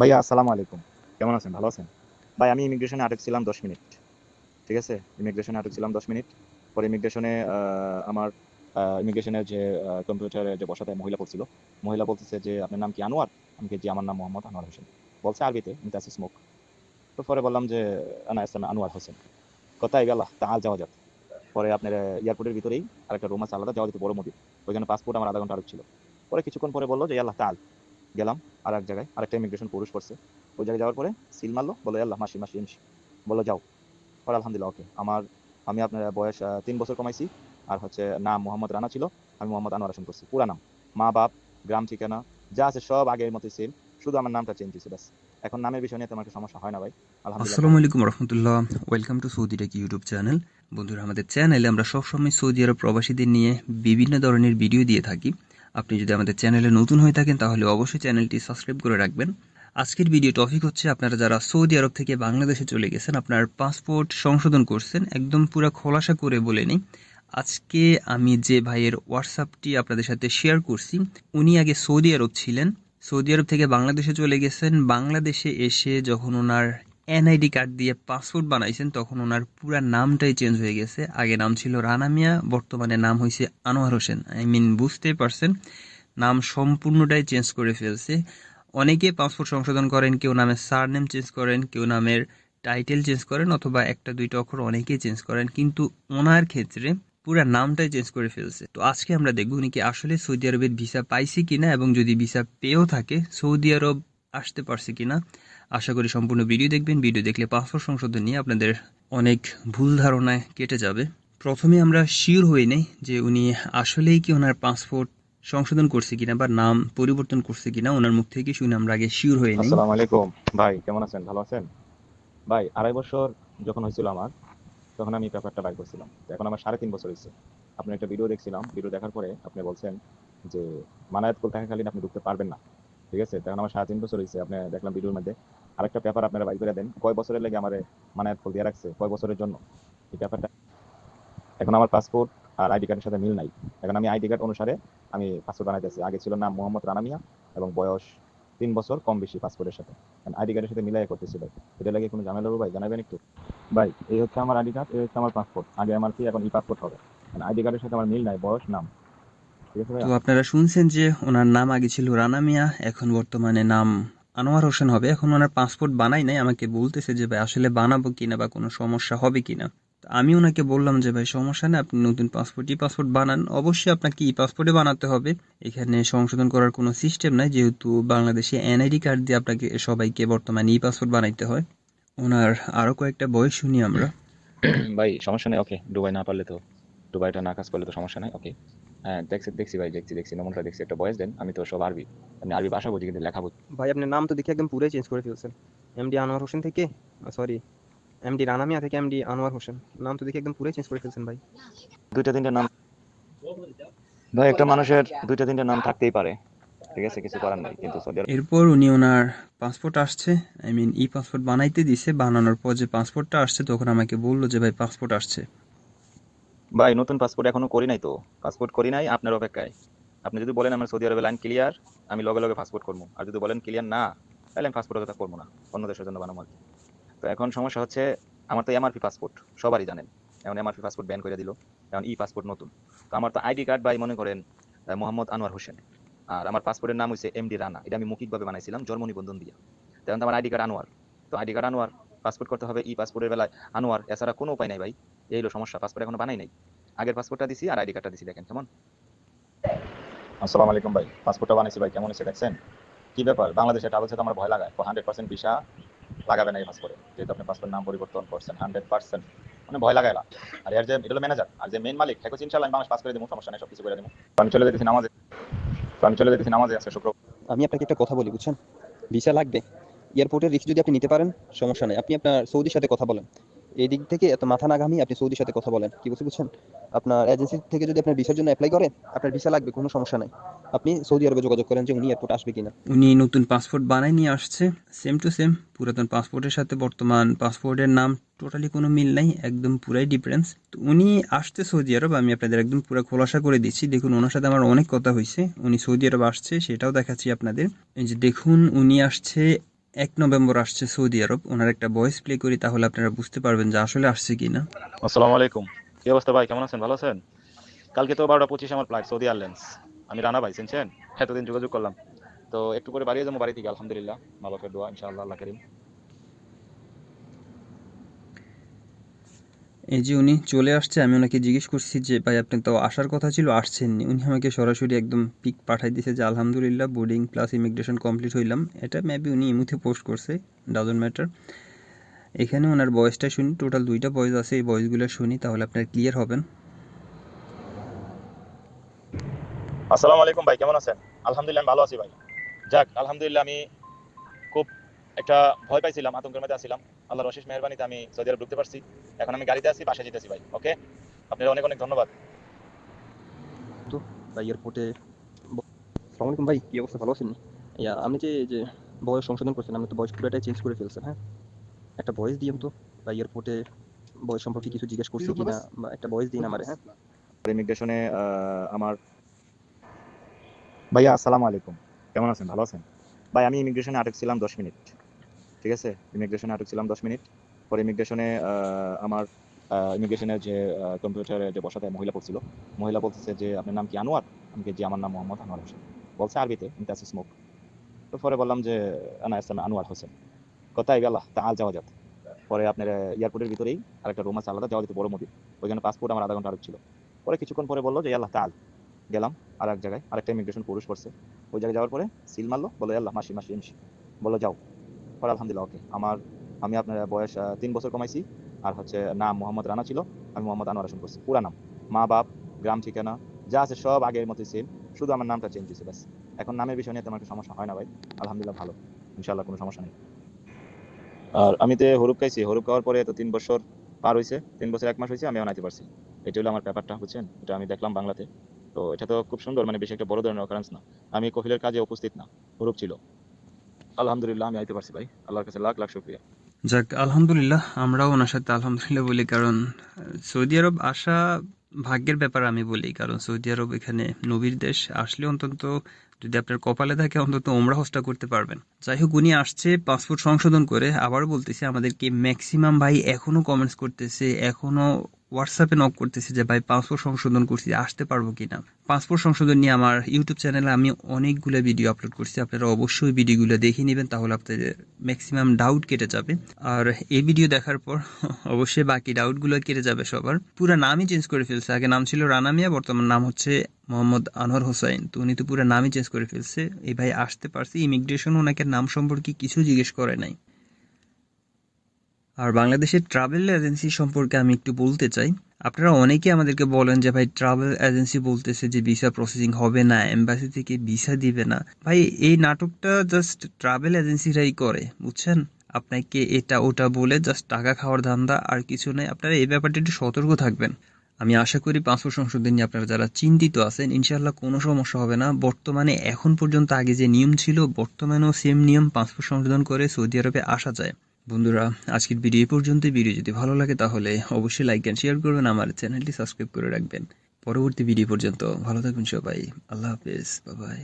ভাইয়া, আসসালামু আলাইকুম। কেমন আছেন? ভালো আছেন? ভাই, আমি ইমিগ্রেশনে আটক ছিলাম দশ মিনিট। ঠিক আছে? ইমিগ্রেশনে আটক ছিলাম দশ মিনিট। পরে ইমিগ্রেশনে আমার ইমিগ্রেশনের যে কম্পিউটারে যে বসাতে মহিলা পড়ছিল মহিলা বলতেছে যে, আপনার নাম কি আনোয়ার? আমি জি, আমার নাম মোহাম্মদ আনোয়ার হোসেন। বলছে, আরবিতে মিতাস স্মোক তো পরে বললাম যে, আনা ইসলাম আনোয়ার হোসেন। কোথায় গেল? তা আজ যাওয়া যাক। পরে আপনার এয়ারপোর্টের ভিতরেই আরেকটা রুম আছে, আলাদা যাওয়া যেত বড় মন্দির। ওইখানে পাসপোর্ট আমার আধা ঘণ্টা আটক ছিল। পরে কিছুক্ষণ পরে বলল যে আল্লাহ তাল গেলাম আর এক জায়গায়, আরেকটা ইমিগ্রেশন পুরুষ করছে। ওই জায়গায় যাওয়ার পরে সিল মারলো, বলো, আল্লাহ, মাসি মাসি এমসি বলো যাও। পরে আলহামদুলিল্লাহ ওকে আমার, আমি আপনার বয়স তিন বছর কমাইছি, আর হচ্ছে নাম মোহাম্মদ রানা ছিল, আমি মোহাম্মদ আনোয়ার হাসান করছি। পুরা নাম। মা, বাপ, গ্রাম ঠিকানা, যা আছে সব আগের মতোই সেম শুধু আমার নামটা চেঞ্জ হয়েছে, ব্যাস। এখন নামের বিষয় নিয়ে একটা সমস্যা হয় না ভাই। আসসালামু আলাইকুম রহমতুল্লাহ। Welcome to Saudi tech YouTube channel বন্ধুরা, আমাদের চ্যানেলে আমরা সবসময় সৌদি আরব প্রবাসীদের নিয়ে বিভিন্ন ধরনের ভিডিও দিয়ে থাকি। আপনি যদি আমাদের চ্যানেলে নতুন হয়ে থাকেন, তাহলে অবশ্যই চ্যানেলটি সাবস্ক্রাইব করে রাখবেন। আজকের ভিডিও টপিক হচ্ছে, আপনারা যারা সৌদি আরব থেকে বাংলাদেশে চলে গেছেন, আপনার পাসপোর্ট সংশোধন করছেন, একদম পুরো খোলাসা করে বলে নিই। আজকে আমি যে ভাইয়ের হোয়াটসঅ্যাপটি আপনাদের সাথে শেয়ার করছি, উনি আগে সৌদি আরব ছিলেন। সৌদি আরব থেকে বাংলাদেশে চলে গেছেন। বাংলাদেশে এসে যখন ওনার এনআইডি কার্ড দিয়ে পাসপোর্ট বানাইছেন, তখন ওনার পুরা নামটাই চেঞ্জ হয়ে গেছে। আগে নাম ছিল রানা মিয়া, বর্তমানে নাম হয়েছে আনোয়ার হোসেন। আই মিন বুঝতেই পারছেন, নাম সম্পূর্ণটাই চেঞ্জ করে ফেলছে। অনেকে পাসপোর্ট সংশোধন করেন, কেউ নামের সার নেম চেঞ্জ করেন, কেউ নামের টাইটেল চেঞ্জ করেন, অথবা একটা দুইটা অক্ষর অনেকেই চেঞ্জ করেন, কিন্তু ওনার ক্ষেত্রে পুরা নামটাই চেঞ্জ করে ফেলছে। তো আজকে আমরা দেখব উনি কি আসলে সৌদি আরবের ভিসা পাইছে কিনা, এবং যদি ভিসা পেয়েও থাকে, সৌদি আরব আসতে পারছে কিনা। আশা করি সম্পূর্ণ ভিডিও দেখবেন। ভিডিও দেখলে পাসপোর্ট সংশোধন নিয়ে আপনাদের অনেক ভুল ধারণায় কেটে যাবে। প্রথমে আমরা শিওর হই নাই যে উনি আসলেই কি ওনার পাসপোর্ট সংশোধন করছে কিনা বা নাম পরিবর্তন করছে কিনা। ওনার মুখ থেকে শুনে আমরা আগে শিওর হই নাই। আসসালামু আলাইকুম। ভাই, কেমন আছেন? ভালো আছেন? ভাই, আড়াই বছর যখন হয়েছিল আমার, তখন আমি পেপারটা বাইর করছিলাম। এখন আমার সাড়ে তিন বছর হয়েছে। আপনি একটা ভিডিও দেখছিলাম। ভিডিও দেখার পরে আপনি বলছেন যে মানায়াত কুল থাকাকালীন আপনি ঢুকতে পারবেন না। ঠিক আছে? তখন আমার সাড়ে তিন বছর হয়েছে। আপনি দেখলাম ভিডিওর মধ্যে। আরেকটা পেপার আপনারা বাইর করে দেন। কয় বছরের লেগে আমার মানায়াত কুল দিয়ে রাখছে? কয় বছরের জন্য? এই পেপারটা এখন আমার পাসপোর্ট আর আইডি কার্ডের সাথে মিল নাই। এখন আমি আইডি কার্ড অনুসারে আমি পাসপোর্ট বানাইতেছি। আগে ছিল নাম মোহাম্মদ রানা মিয়া এবং বয়স তিন বছর, কম বেশি পাসপোর্টের সাথে। আইডি কার্ডের সাথে মিলাই করতেছি ভাই। এটা লাগে কোনো ঝামেলা ভাই? জানাবেন একটু? ভাই, এই হচ্ছে আমার আইডি কার্ড এই হচ্ছে আমার পাসপোর্ট আগে আমার কি এখন ই পাসপোর্ট হবে। আইডি কার্ডের সাথে আমার মিল নাই, বয়স, নাম। তো আপনারা শুনছেন যে ওনার নাম আগে ছিল রানা মিয়া, এখন বর্তমানে নাম আনোয়ার হোসেন হবে। এখন ওনার পাসপোর্ট বানাই নাই, আমাকে বলতেছে যে, ভাই, আসলে বানাবো কিনা বা কোনো সমস্যা হবে কিনা? আমি ওনাকে বললাম যে, ভাই, সমস্যা নেই, আপনি নতুন পাসপোর্ট ই পাসপোর্ট বানান। অবশ্যই আপনাকে ই পাসপোর্টে বানাতে হবে। এখানে সংশোধন করার কোনো সিস্টেম নাই, যেহেতু বাংলাদেশে এনআইডি কার্ড দিয়ে আপনাকে সবাইকে বর্তমানে ই পাসপোর্ট বানাইতে হয়। ওনার আরও কয়েকটা বয়স শুনি আমরা। ভাই, সমস্যা নেই ওকে দুবাই না পারলে তো, দুবাইটা না কাজ করলে তো সমস্যা নাই ওকে হ্যাঁ দেখছি দেখছি ভাই দেখছি দেখছি। নমনটা দেখছি একটা বয়স দেন। আমি তো সব আরবি। আমি আরবি ভাষা বুঝি কিন্তু লেখা বুঝি। ভাই আপনার নাম তো দেখি একদম পুরাই চেঞ্জ করে ফেলছেন। এমডি আনোয়ার হোসেন থেকে? সরি এমডি রানা মিয়া থেকে এমডি আনোয়ার হোসেন। নাম তো দেখি একদম পুরাই চেঞ্জ করে ফেলছেন ভাই। দুইটা তিনটা নাম। ভাই একটা মানুষের দুইটা তিনটা নাম থাকতেই পারে। ঠিক আছে কিছু করার নাই কিন্তু এরপর উনি ওনার পাসপোর্ট আসছে। আই মিন ই পাসপোর্ট বানাইতে দিছে। বানানোর পর যে পাসপোর্টটা আসছে তখন আমাকে বলল যে ভাই পাসপোর্ট আসছে। ভাই, নতুন পাসপোর্ট এখনও করি নাই তো। পাসপোর্ট করি নাই, আপনার অপেক্ষায়। আপনি যদি বলেন আমার সৌদি আরবে লাইন ক্লিয়ার আমি লগে লগে পাসপোর্ট করব। আর যদি বলেন ক্লিয়ার না, তাহলে আমি পাসপোর্টের কথা করব না। অন্য দেশের জন্য বানাবো। তো এখন সমস্যা হচ্ছে, আমার তো এমআরপি পাসপোর্ট সবারই জানেন। এখন এমআরপি পাসপোর্ট ব্যান করে দিল, এখন ই পাসপোর্ট নতুন। তো আমার তো আইডি কার্ড ভাই, মনে করেন মোহাম্মদ আনোয়ার হোসেন। আর আমার পাসপোর্টের নাম হচ্ছে এমডি রানা। এটা আমি মৌখিকভাবে বানাইছিলাম, জন্ম নিবন্ধন দিয়ে। তখন তো আমার আইডি কার্ড আনোয়ার। তো আইডি কার্ড আনোয়ার পাসপোর্ট করতে হবে ই পাসপোর্টের বেলায়। আনোয়ার এছাড়া কোনো উপায় নাই ভাই। এই হলো সমস্যা পাসপোর্ট এখনও বানাই নাই। আগের পাসপোর্টটা দিছি আর আইডি কার্ডটা দিছি দেখেন কেমন। আসসালামু আলাইকুম ভাই পাসপোর্টটা বানাইছি ভাই কেমন হয়েছে দেখছেন? কি ব্যাপার বাংলাদেশে ট্রাভেল তো আমার ভয় লাগায় হান্ড্রেড পার্সেন্ট ভিসা লাগাবে না এই পাসপোর্টে যেহেতু আপনি পাসপোর্ট নাম পরিবর্তন করছেন হান্ড্রেড পার্সেন্ট মানে ভয় লাগায় না। আর এর যে এটা হলো ম্যানেজার আর যে মেন মালিক হ্যাঁ ইনশাল্লাহ আমি বাংলাদেশ পাস করে দেবো সমস্যা নেই সব কিছু করে দেবো। আমি চলে যেতেছি নামাজে। তো আমি চলে যেতেছি নামাজে আজকে শুক্রবার। আমি আপনাকে একটা কথা বলি বুঝছেন? ভিসা লাগবে। এয়ারপোর্টের রিস্ক যদি আপনি নিতে পারেন, সমস্যা নেই। আপনি আপনার সৌদির সাথে কথা বলেন। এই দিক থেকে এত মাথা নাগামি, আপনি সৌদির সাথে কথা বলেন। কি বলছি বুঝছেন? আপনার এজেন্সি থেকে যদি আপনার ভিসার জন্য অ্যাপ্লাই করেন আপনার ভিসা লাগবে, কোনো সমস্যা নাই। আপনি সৌদি আরবে যোগাযোগ করেন যে উনি এয়ারপোর্ট আসবে কিনা। উনি নতুন পাসপোর্ট বানাই নিয়ে আসছে সেম টু সেম পুরাতন পাসপোর্টের সাথে বর্তমান পাসপোর্টের নাম টোটালি কোনো মিল নাই, একদম পুরাই ডিফারেন্স তো উনি আসছে সৌদি আরব, আমি আপনাদের একদম পুরো খোলাসা করে দিচ্ছি। দেখুন, ওনার সাথে আমার অনেক কথা হয়েছে। উনি সৌদি আরব আসছে, সেটাও দেখাচ্ছি আপনাদের। এই যে দেখুন, উনি আসছে এক নভেম্বর আসছে সৌদি আরব। ওনার একটা ভয়েস প্লে করি, তাহলে আপনারা বুঝতে পারবেন যে আসলে আসছে কি না আসসালামু আলাইকুম। কি অবস্থা ভাই? কেমন আছেন? ভালো আছেন? কালকে তো বারোটা পঁচিশ আমার ফ্লাইট সৌদি এয়ারলাইন্স আমি রানা ভাই, চিনছেন? এতদিন যোগাযোগ করলাম। তো একটু করে বাড়িয়ে যাব বাড়ি থেকে, আলহামদুলিল্লাহ। মা বাপের দোয়া, ইনশাআল্লাহ, আল্লাহ করিম। এই যে উনি চলে আসছে, আমি ওনাকে জিজ্ঞেস করছি যে, ভাই, আপনি তো আসার কথা ছিল, আসছেননি। উনি আমাকে সরাসরি একদম পিক পাঠাই দিয়েছে যে, আলহামদুলিল্লাহ বোর্ডিং প্লাস ইমিগ্রেশন কমপ্লিট হইলাম। এটা মেবি উনি ইমুতে পোস্ট করছে ডাজন্ট ম্যাটার এখানে ওনার বয়সটা শুনি টোটাল দুইটা ভয়েস আছে, এই ভয়েসগুলো শুনি, তাহলে আপনার ক্লিয়ার হবেন। আসসালামু আলাইকুম ভাই, কেমন আছেন? আলহামদুলিল্লাহ ভালো আছি ভাই। যাক, আলহামদুলিল্লাহ, আমি একটা ভয় পাইছিলাম আতঙ্কের মধ্যে আছিলাম। আল্লাহর অশেষ মেহরবানিতে আমি সৌদি আরব ঢুকতে পারছি। এখন আমি গাড়িতে আছি বাসায় যেতেছি ভাই ওকে আপনার অনেক অনেক ধন্যবাদ। বা এয়ারপোর্টে সালাম আলাইকুম ভাই কি অবস্থা? ভালো আছেন? ইয়া আপনি যে যে বয়স সংশোধন করছেন আপনি তো বয়স পুরোটাই চেঞ্জ করে ফেলছেন হ্যাঁ? একটা ভয়েস দিন তো বা এয়ারপোর্টে বয়স সম্পর্কে কিছু জিজ্ঞেস করছি কিনা বা একটা ভয়েস দিন আমারে হ্যাঁ? ইমিগ্রেশনে আমার ভাইয়া আসসালামু আলাইকুম। কেমন আছেন? ভালো আছেন? ভাই আমি ইমিগ্রেশনে আটক ছিলাম দশ মিনিট। ঠিক আছে? ইমিগ্রেশনে আটক ছিলাম দশ মিনিট। পরে ইমিগ্রেশনে আমার ইমিগ্রেশনের যে কম্পিউটারে যে বসাতে মহিলা পড়ছিল, মহিলা বলতেছে যে, আপনার নাম কি আনোয়ার? আমি জি, আমার নাম মোহাম্মদ আনোয়ার হোসেন। বলছে, আরবিতে ইন্টাস স্মোক তো পরে বললাম যে, আনা আনোয়ার হোসেন। কোথায় গেল, তা আল যাওয়া যাত পরে আপনার এয়ারপোর্টের ভিতরেই আরেকটা রুম আছে আলাদা, যাওয়া যেত বড় মদির ওইখানে পাসপোর্ট আমার আধা ঘণ্টা আটক ছিল। পরে কিছুক্ষণ পরে বলল যে আল্লাহ তাল গেলাম আর এক জায়গায়, আরেকটা ইমিগ্রেশন পুরুষ করছে। ওই জায়গায় যাওয়ার পরে সিল মারলো বলো আল্লাহ, মাসি মাসি এমসি বলল, যাও। পরে আলহামদুলিল্লাহ ওকে আমার, আমি আপনার বয়স তিন বছর কমাইছি, আর হচ্ছে নাম মোহাম্মদ রানা ছিল, আমি মোহাম্মদ আনোয়ার হোসেন করছি পুরা নাম। মা, বাপ, গ্রাম ঠিকানা, যা আছে সব আগের মতোই সেম শুধু আমার নামটা চেঞ্জ হয়েছে, ব্যাস। এখন নামের বিষয় নিয়ে একটা সমস্যা হয় না ভাই, আলহামদুলিল্লাহ ভালো ইনশাল্লাহ কোনো সমস্যা নেই। আর আমি তো হরুপ খাইছি, হরুপ খাওয়ার পরে তো তিন বছর পার হয়েছে তিন বছর এক মাস হয়েছে আমি আনাইতে পারছি। এটা হলো আমার ব্যাপারটা, বুঝছেন? এটা আমি দেখলাম বাংলাতে। তো এটা তো খুব সুন্দর মানে বেশি একটা বড় ধরনের অকারেন্স না। আমি কফিলের কাজে উপস্থিত না, হরুপ ছিল। আলহামদুলিল্লাহ, আমি আইতে পারছি ভাই। আল্লাহর কাছে লাখ লাখ শুক্রিয়া। যাক, আলহামদুলিল্লাহ, আমরাও ওনার সাথে আলহামদুলিল্লাহ বলি, কারণ সৌদি আরব আসা ভাগ্যের ব্যাপার আমি বলি, কারণ সৌদি আরব এখানে নবীর দেশ, আসলে অন্তত যদি আপনার কপালে থাকে, অন্তত ওমরা হস্তা করতে পারবেন। যাই হোক, উনি আসছে পাসপোর্ট সংশোধন করে, আবার বলতেছে আমাদেরকে ম্যাক্সিমাম ভাই এখনও কমেন্টস করতেছে, এখনও হোয়াটসঅ্যাপে নক করতেছে যে, ভাই, পাসপোর্ট সংশোধন করছি, আসতে পারব কিনা? পাসপোর্ট সংশোধন নিয়ে আমার ইউটিউব চ্যানেলে আমি অনেকগুলো ভিডিও আপলোড করছি। আপনারা অবশ্যই ভিডিওগুলো দেখে নেবেন, তাহলে আপনাদের ম্যাক্সিমাম ডাউট কেটে যাবে। আর এই ভিডিও দেখার পর অবশ্যই বাকি ডাউটগুলো কেটে যাবে সবার। পুরো নামই চেঞ্জ করে ফেলছে। আগে নাম ছিল রানা মিয়া, বর্তমান নাম হচ্ছে মোহাম্মদ আনোয়ার হোসাইন। তো উনি তো পুরো নামই চেঞ্জ করে ফেলছে। এই ভাই, আসতে পারছে ইমিগ্রেশন ওনাকে নাম সম্পর্কে কিছু জিজ্ঞেস করে নাই। আর বাংলাদেশের ট্রাভেল এজেন্সি সম্পর্কে আমি একটু বলতে চাই। আপনারা অনেকে আমাদেরকে বলেন যে, ভাই ট্রাভেল এজেন্সি বলতেছে যে ভিসা প্রসেসিং হবে না এম্বাসি থেকে ভিসা দিবে না। ভাই, এই নাটকটা জাস্ট ট্রাভেল এজেন্সিরাই করে, বুঝছেন? আপনাকে এটা ওটা বলে জাস্ট টাকা খাওয়ার ধান্দা, আর কিছু নেই। আপনারা এই ব্যাপারটা একটু সতর্ক থাকবেন। আমি আশা করি পাসপোর্ট সংশোধন নিয়ে আপনারা যারা চিন্তিত আছেন ইনশাল্লাহ কোনো সমস্যা হবে না। বর্তমানে, এখন পর্যন্ত আগে যে নিয়ম ছিল, বর্তমানেও সেম নিয়ম পাসপোর্ট সংশোধন করে সৌদি আরবে আসা যায়। বন্ধুরা, আজকের ভিডিও পর্যন্ত ভিডিও যদি ভালো লাগে তাহলে অবশ্যই লাইক অ্যান্ড শেয়ার করবেন, আমার চ্যানেলটি সাবস্ক্রাইব করে রাখবেন। পরবর্তী ভিডিও পর্যন্ত ভালো থাকবেন সবাই। আল্লাহ হাফেজ। বাবাই